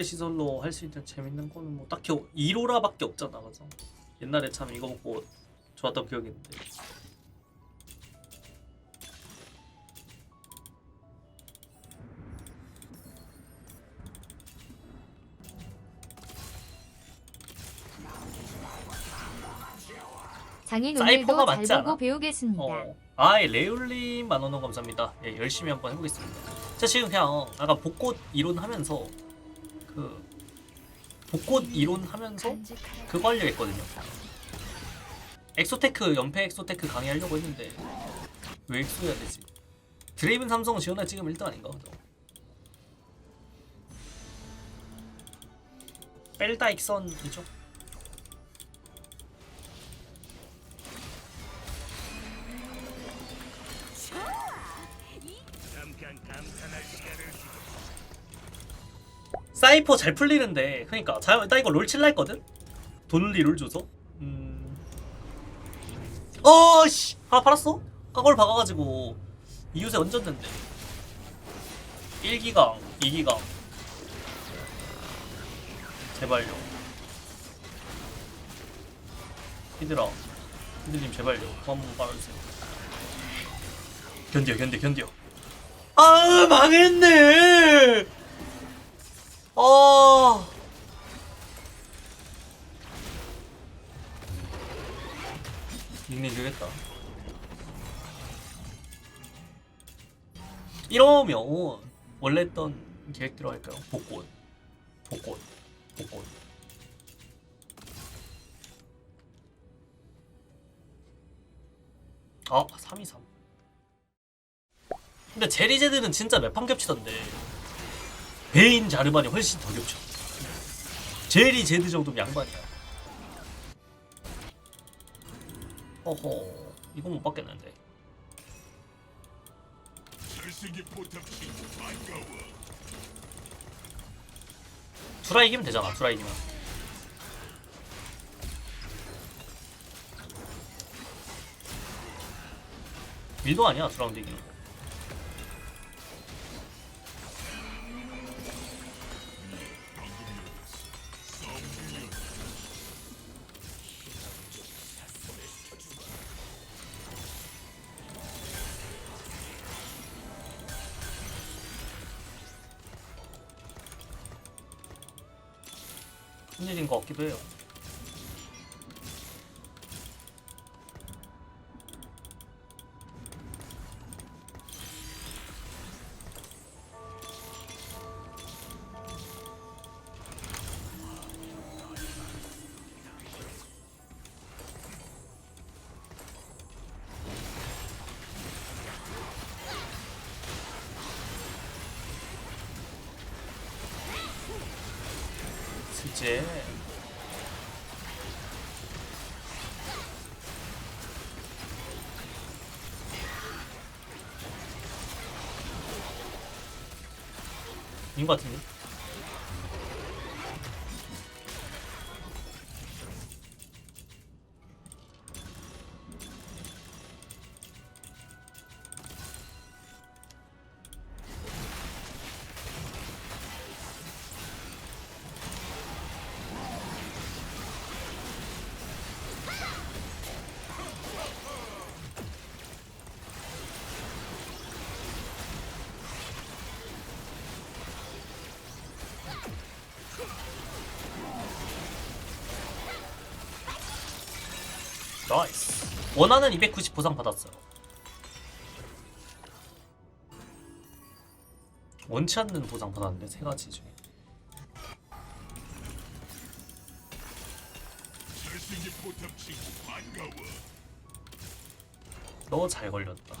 일제 시설로 할 수 있는 재밌는 거는 뭐 딱히 1호라밖에 없잖아, 그죠? 옛날에 참 이거 먹고 좋았던 기억이 있는데. 장인 사이퍼가 오늘도 맞지 잘 않아? 보고 배우겠습니다. 어. 아이 레올님 만원원 감사합니다. 예, 열심히 한번 해보겠습니다. 자 지금 그냥 아까 복꽃 이론 하면서 그 복꽃 이론 하면서 그거 하려 했거든요. 엑소테크 연패 엑소테크 강의하려고 했는데 왜 엑소 해야 되지? 드레이븐 삼성 지원할 지금 1등 아닌가? 그죠? 뺄다 익선이죠? 사이퍼 잘 풀리는데 그러니까 자, 나 이거 롤 칠라 했거든? 돈리 롤 줘서? 음... 어씨! 아 팔았어? 까걸 박아가지고 이웃에 얹었는데. 1기강 2기강. 제발요. 히드라 히드님 제발요. 한번 빨아주세요. 견뎌 견뎌 견뎌. 아 망했네 이러면 원래 했던 계획대로 할까요? 복권. 복권. 복권. 아 323. 근데 제리제드는 진짜 매판 겹치던데. 베인 자르반이 훨씬 더 겹쳐. 제리 제드 정도면 양반이야. 어허 이건 못 받겠는데 두라 이기면 되잖아 두라 이기면. 위도 아니야 두라운드 이기는 거 큰일인 것 같기도 해요 실제 인것 같은데? 나이스. 원하는 290 보상 받았어요. 원치 않는 보상 받았는데 세 가지 중에. 너 잘 걸렸다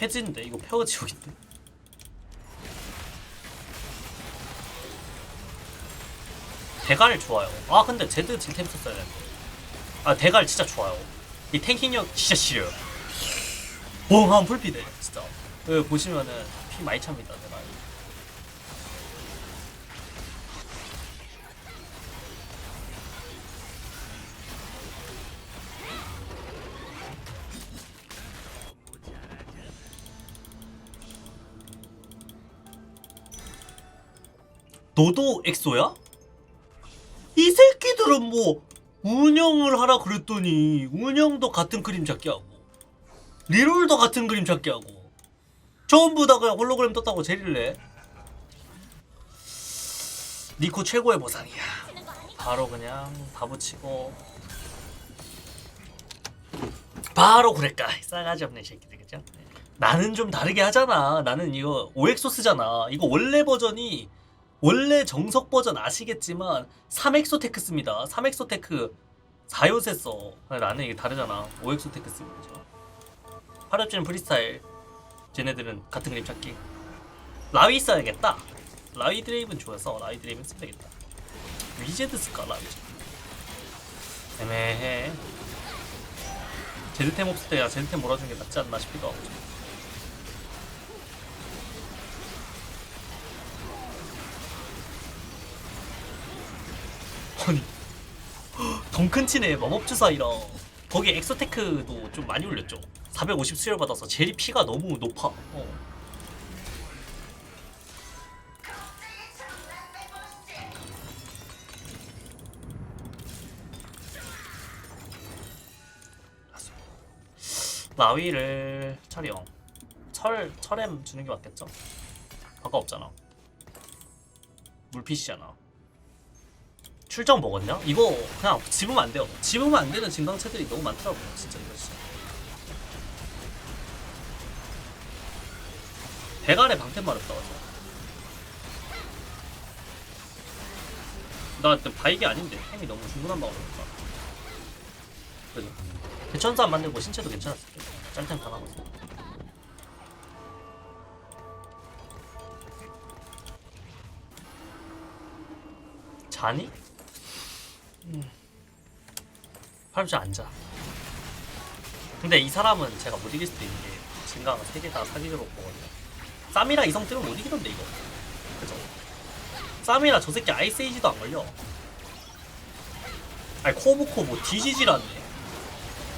해지인데? 이거 페어 지옥인데 대갈 좋아요. 아 근데 제드 질템 썼어야 되는데. 아 대갈 진짜 좋아요. 이 탱킹력 진짜 싫어요. 뽕 하면 풀피돼 진짜. 여기 보시면은 피 많이 찹니다 대갈 너도 엑소야? 이 새끼들은 뭐 운영을 하라 그랬더니 운영도 같은 그림 잡기 하고 리롤도 같은 그림 잡기 하고 전부 다 그냥 홀로그램 떴다고 제릴래? 니코 최고의 보상이야. 바로 그냥 다 붙이고. 바로 그랬까? 싸가지 없는 새끼들 그죠? 나는 좀 다르게 하잖아. 나는 이거 오엑소 스잖아. 이거 원래 버전이 원래 정석 버전 아시겠지만 3엑소테크 씁니다. 3엑소테크 4요새 써 나는 이게 다르잖아. 5엑소테크 쓰고 그죠? 파렵지는 프리스타일. 쟤네들은 같은 그림 찾기. 라위 써야겠다. 라위 드레이브는 좋아서 라위 드레이브는 쓰면 되겠다. 위제드 쓸까 라위? 애매해. 제드템 없을 때야 제드템 몰아주는 게 낫지 않나 싶기도 하고 덩큰치네 마법주사이랑 거기 엑소테크도 좀 많이 올렸죠. 450 수혈 받아서 제리 피가 너무 높아. 어. 나위를 철이형 철 철엠 주는 게 맞겠죠? 바가 없잖아. 물핏이잖아 출정 먹었냐? 이거 그냥 집으면 안 돼요 집으면 안 되는 진강체들이 너무 많더라고요 진짜 이거 진짜 대가리 방템 말했다 맞아 나 그때 바이게 아닌데 햄이 너무 중구난 방으로 했다 그죠? 대천사 안 만들고 신체도 괜찮았을 게 짠템 다 나가서 자니? 음. 팔꿈치 앉아 근데 이 사람은 제가 못 이길 수도 있는 게 진강 3개 다 사기로 보거든요 쌈이라 이성 뜨면 못 이기던데 이거 그죠? 쌈이라 저 새끼 아이스에이지도 안 걸려 아니 코브코 뭐 뒤지질 않네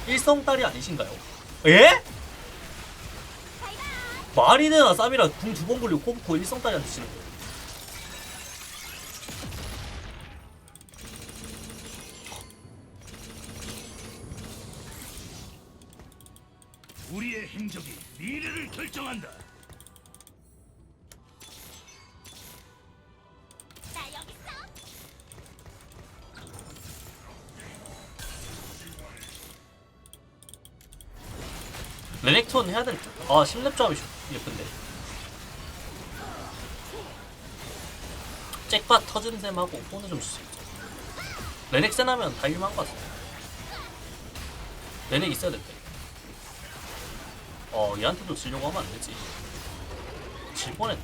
일성딸이 아니신가요? 예? 말이 되나 쌈이라 궁 두번 굴리고 코브코 일성딸이 안 드시는 거예요 우리의 행적이 미래를 결정한다. 나 여기 있어. 레넥톤 해야 될 듯. 아, 10렙 조합이 좋- 예쁜데. 잭팟 터진 셈하고 폰을 좀 주세요. 레넥 센 하면 다 일만 것 같아. 레넥 있어야 될 때. 어, 얘한테도 지려고 하면 안 되지. 질 뻔했네.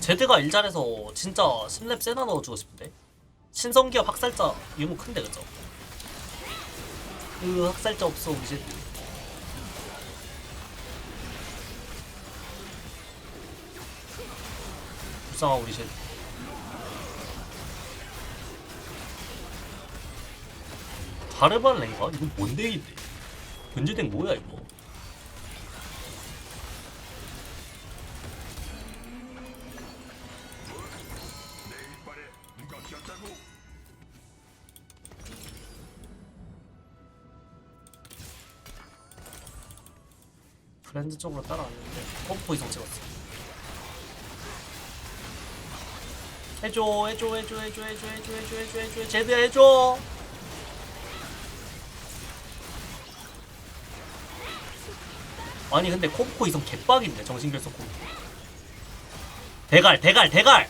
제드가 일잘해서 진짜 10렙 세나 넣어주고 싶은데 신성기업 학살자 유무 큰데 그죠? 으 학살자 없어 제드 불쌍하 우리 제드 다르발렌가? 이건 뭔데 이데? 변제된 뭐야 이거 브랜드 쪽으로 따라왔는데 펌프 이성 찍었어. 해줘 해줘 해줘 해줘 해줘 해줘 해줘 해줘 해줘 제드 해줘! 아니 근데 코코 이성 개빡인데 정신결석 코코. 대갈 대갈 대갈!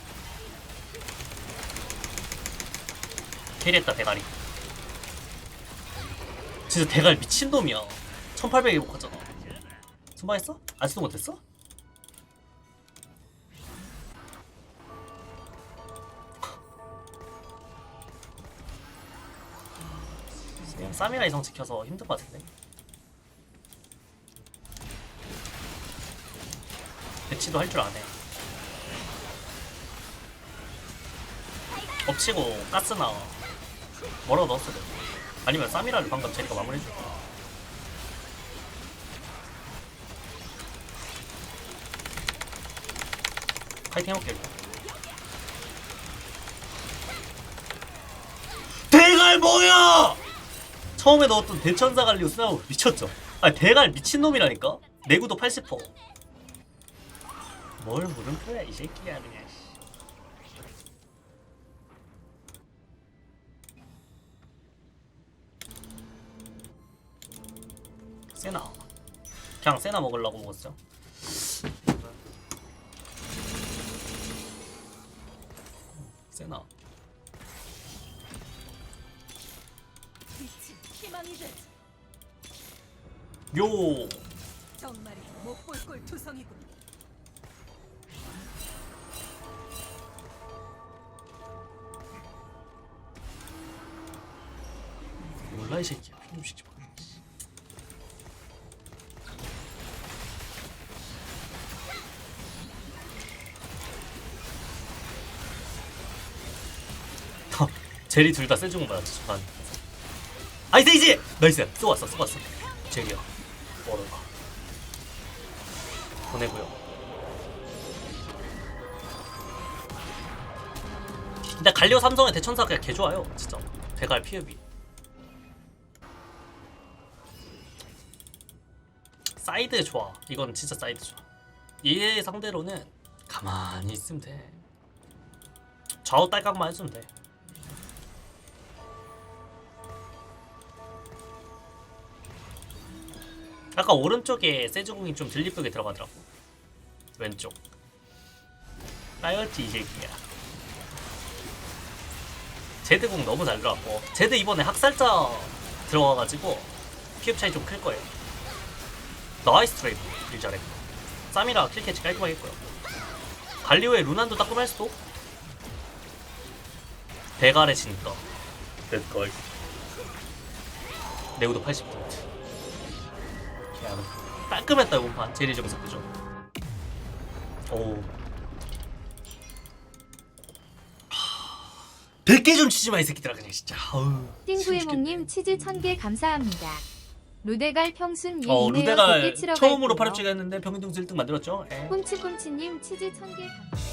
캐리했다 대가리 진짜 대갈 미친놈이야. 1800 회복하잖아 순방했어? 아직도 못했어? 그냥 쌈이라 이성 지켜서 힘들 것 같은데 배치도 할 줄 아네. 엎치고 가스나 뭐라고 넣었어야 돼. 아니면 사미라를 방금 제리가 마무리해줄까. 파이팅 해볼게. 대갈 뭐야! 처음에 넣었던 대천사 갈리오스 미쳤죠? 아니 대갈 미친놈이라니까? 내구도 80%. 뭘 물음표야 이 새끼야 그냥 씨. 세나 그냥 세나 먹으려고 먹었어 세나 빛이 희망이 되지. 요 정말이 못볼 꼴 투성이군. 제리 둘 다 세주공 받았지 반 아이 세이지 나이스 쏘았어 쏘았어 제리야 멀어가 보내고요 근데 갈리오 삼성의 대천사가 그냥 개 좋아요 진짜 대갈 피흡이 사이드 좋아. 이건 진짜 사이드 좋아. 얘 상대로는 가만히 있으면 돼. 좌우 딸깍만 해주면 돼. 아까 오른쪽에 세주공이 좀 들리쁘게 들어가더라고. 왼쪽. 따였지 이 새끼야. 제드공 너무 잘 들어갔고 제드 이번에 학살자 들어가가지고 피흡 차이 좀 클 거예요. 나이스 트레이드 일 잘했고 쌈이라 킬캐치 깔끔하게 했고요 갈리오의 루난도 따끔할 수도 대갈의 진가 넷걸 내구도 80% 개하는 깔끔했다 이번 판 제리 정석 그죠 오 100개 좀 치지 마 이 새끼들아 그냥 진짜 어우 띵구이몽님 치즈 1000개 감사합니다. 루데갈 평순 어. 루데가 처음으로. 파르치가 했는데 평균 등수 1등 만들었죠 예. 꿈치꿈치님 치즈 1000개 감사합니다.